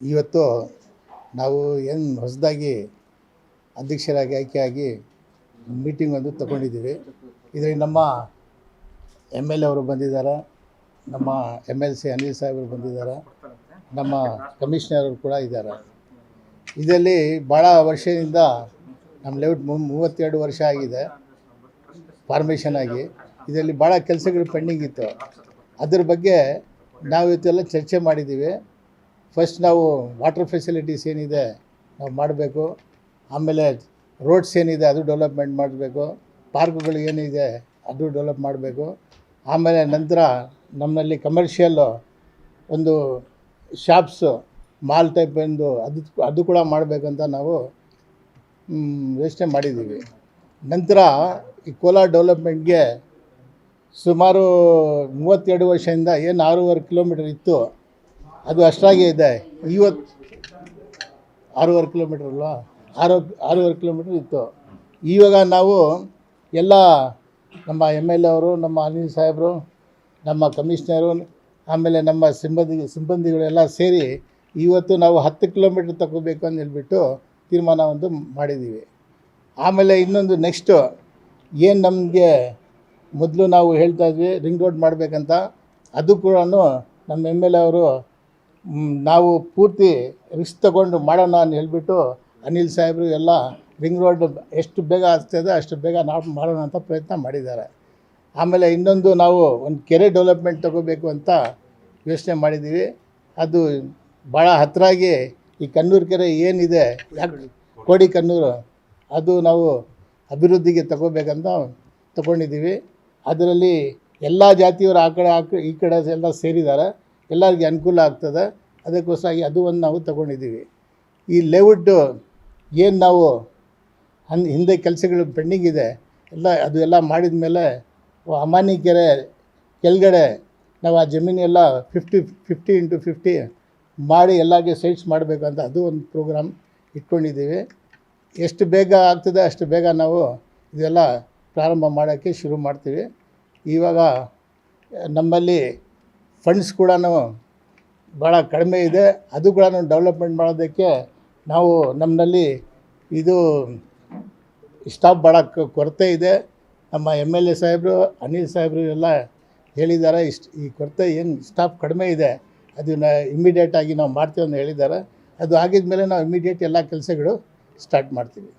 ಇವತ್ತು ನಾವು ಏನು ಹೊಸದಾಗಿ ಅಧ್ಯಕ್ಷರಾಗಿ ಆಯ್ಕೆಯಾಗಿ ಮೀಟಿಂಗ್ ಒಂದು ತಗೊಂಡಿದ್ದೀವಿ. ಇದರಲ್ಲಿ ನಮ್ಮ ಎಂ ಎಲ್ ಎ ಅವರು ಬಂದಿದ್ದಾರೆ. ನಮ್ಮ ಎಂ ಎಲ್ ಸಿ ಅನಿಲ್ ಸಾಹೇಬರು ಬಂದಿದ್ದಾರೆ. ನಮ್ಮ ಕಮಿಷನರ್ ಕೂಡ ಇದ್ದಾರೆ. ಇದರಲ್ಲಿ ಭಾಳ ವರ್ಷದಿಂದ ನಮ್ಮ ಲೇಔಟ್ ಮೂವತ್ತೆರಡು ವರ್ಷ ಆಗಿದೆ. ಫಾರ್ಮೇಷನ್ ಆಗಿ. ಇದರಲ್ಲಿ ಭಾಳ ಕೆಲಸಗಳು ಪೆಂಡಿಂಗ್ ಇತ್ತು. ಅದ್ರ ಬಗ್ಗೆ ನಾವು ಇವತ್ತೆಲ್ಲ ಚರ್ಚೆ ಮಾಡಿದ್ದೀವಿ. ಫಸ್ಟ್ ನಾವು ವಾಟರ್ ಫೆಸಿಲಿಟೀಸ್ ಏನಿದೆ ನಾವು ಮಾಡಬೇಕು. ಆಮೇಲೆ ರೋಡ್ಸ್ ಏನಿದೆ ಅದು ಡೆವಲಪ್ಮೆಂಟ್ ಮಾಡಬೇಕು. ಪಾರ್ಕ್ಗಳು ಏನಿದೆ ಅದು ಡೆವಲಪ್ ಮಾಡಬೇಕು. ಆಮೇಲೆ ನಂತರ ನಮ್ಮಲ್ಲಿ ಕಮರ್ಷಿಯಲ್ಲು ಒಂದು ಶಾಪ್ಸು ಮಾಲ್ ಟೈಪ್ ಎಂದು ಅದು ಅದು ಕೂಡ ಮಾಡಬೇಕಂತ ನಾವು ಯೋಚನೆ ಮಾಡಿದ್ದೀವಿ. ನಂತರ ಈ ಕೋಲಾರ ಡೆವಲಪ್ಮೆಂಟ್ಗೆ ಸುಮಾರು ಮೂವತ್ತೆರಡು ವರ್ಷದಿಂದ ಏನು ಆರೂವರೆ ಕಿಲೋಮೀಟರ್ ಇತ್ತು. ಅದು ಅಷ್ಟಾಗಿ ಇದೆ. ಇವತ್ತು ಆರೂವರೆ ಕಿಲೋಮೀಟ್ರ್ ಅಲ್ವಾ? ಆರು, ಆರೂವರೆ ಕಿಲೋಮೀಟ್ರ್ ಇತ್ತು. ಇವಾಗ ನಾವು ಎಲ್ಲ ನಮ್ಮ ಎಂ ಎಲ್ ಅವರು, ನಮ್ಮ ಅನಿಲ್ ಸಾಹೇಬರು, ನಮ್ಮ ಕಮಿಷನರು, ಆಮೇಲೆ ನಮ್ಮ ಸಿಬ್ಬಂದಿ, ಸಿಬ್ಬಂದಿಗಳೆಲ್ಲ ಸೇರಿ ಇವತ್ತು ನಾವು ಹತ್ತು ಕಿಲೋಮೀಟ್ರ್ ತಗೋಬೇಕು ಅಂತ ಹೇಳ್ಬಿಟ್ಟು ತೀರ್ಮಾನ ಒಂದು ಮಾಡಿದ್ದೀವಿ. ಆಮೇಲೆ ಇನ್ನೊಂದು ನೆಕ್ಸ್ಟು, ಏನು ನಮಗೆ ಮೊದಲು ನಾವು ಹೇಳ್ತಾ ಇದ್ವಿ, ರಿಂಗ್ ರೋಡ್ ಮಾಡಬೇಕಂತ, ಅದು ಕೂಡ ನಮ್ಮ ಎಂ ಎಲ್ ಎ ಅವರು ನಾವು ಪೂರ್ತಿ ರಿಸ್ಕ್ ತಗೊಂಡು ಮಾಡೋಣ ಅಂತ ಹೇಳ್ಬಿಟ್ಟು ಅನಿಲ್ ಸಾಹೇಬರು ಎಲ್ಲ ರಿಂಗ್ ರೋಡ್ ಎಷ್ಟು ಬೇಗ ಆಗ್ತದೆ ಅಷ್ಟು ಬೇಗ ನಾವು ಮಾಡೋಣ ಅಂತ ಪ್ರಯತ್ನ ಮಾಡಿದ್ದಾರೆ. ಆಮೇಲೆ ಇನ್ನೊಂದು ನಾವು ಒಂದು ಕೆರೆ ಡೆವಲಪ್ಮೆಂಟ್ ತಗೋಬೇಕು ಅಂತ ಯೋಚನೆ ಮಾಡಿದ್ದೀವಿ. ಅದು ಭಾಳ ಹತ್ತಿರಾಗಿ ಈ ಕಣ್ಣೂರು ಕೆರೆ ಏನಿದೆ ಕೋಡಿ ಕಣ್ಣೂರು, ಅದು ನಾವು ಅಭಿವೃದ್ಧಿಗೆ ತಗೋಬೇಕಂತ ತಗೊಂಡಿದ್ದೀವಿ. ಅದರಲ್ಲಿ ಎಲ್ಲ ಜಾತಿಯವರು ಆ ಕಡೆ, ಆ ಈ ಕಡೆ ಎಲ್ಲ ಸೇರಿದ್ದಾರೆ. ಎಲ್ಲರಿಗೆ ಅನುಕೂಲ ಆಗ್ತದೆ. ಅದಕ್ಕೋಸ್ಕರ ಅದು ಒಂದು ನಾವು ತಗೊಂಡಿದ್ದೀವಿ. ಈ ಲೇಔಟು ಏನು ನಾವು ಹನ್, ಹಿಂದೆ ಕೆಲಸಗಳು ಪೆಂಡಿಂಗ್ ಇದೆ, ಎಲ್ಲ ಅದು ಎಲ್ಲ ಮಾಡಿದ ಮೇಲೆ ಅಮಾನಿ ಕೆರೆ ಕೆಳಗಡೆ ನಾವು ಆ ಜಮೀನೆಲ್ಲ ಫಿಫ್ಟಿ ಫಿಫ್ಟಿ ಇಂಟು ಫಿಫ್ಟಿ ಮಾಡಿ ಎಲ್ಲರಿಗೆ ಸೈಟ್ಸ್ ಮಾಡಬೇಕು ಅಂತ ಅದು ಒಂದು ಪ್ರೋಗ್ರಾಮ್ ಇಟ್ಕೊಂಡಿದ್ದೀವಿ. ಎಷ್ಟು ಬೇಗ ಆಗ್ತದೆ ಅಷ್ಟು ಬೇಗ ನಾವು ಇದೆಲ್ಲ ಪ್ರಾರಂಭ ಮಾಡೋಕ್ಕೆ ಶುರು ಮಾಡ್ತೀವಿ. ಇವಾಗ ನಮ್ಮಲ್ಲಿ ಫಂಡ್ಸ್ ಕೂಡ ಭಾಳ ಕಡಿಮೆ ಇದೆ. ಅದು ಕೂಡ ಡೆವಲಪ್ಮೆಂಟ್ ಮಾಡೋದಕ್ಕೆ ನಾವು ನಮ್ಮಲ್ಲಿ ಇದು ಸ್ಟಾಫ್ ಭಾಳ ಕೊರತೆ ಇದೆ. ನಮ್ಮ ಎಂ ಎಲ್ ಎ ಸಾಹೇಬರು, ಅನಿಲ್ ಸಾಹೇಬರು ಎಲ್ಲ ಹೇಳಿದ್ದಾರೆ, ಇಷ್ಟು ಈ ಕೊರತೆ ಏನು ಸ್ಟಾಫ್ ಕಡಿಮೆ ಇದೆ ಅದನ್ನು ಇಮ್ಮಿಡಿಯೇಟಾಗಿ ನಾವು ಮಾಡ್ತೀವಿ ಅಂತ ಹೇಳಿದ್ದಾರೆ. ಅದು ಆಗಿದ ಮೇಲೆ ನಾವು ಇಮ್ಮಿಡಿಯೇಟ್ ಎಲ್ಲ ಕೆಲಸಗಳು ಸ್ಟಾರ್ಟ್ ಮಾಡ್ತೀವಿ.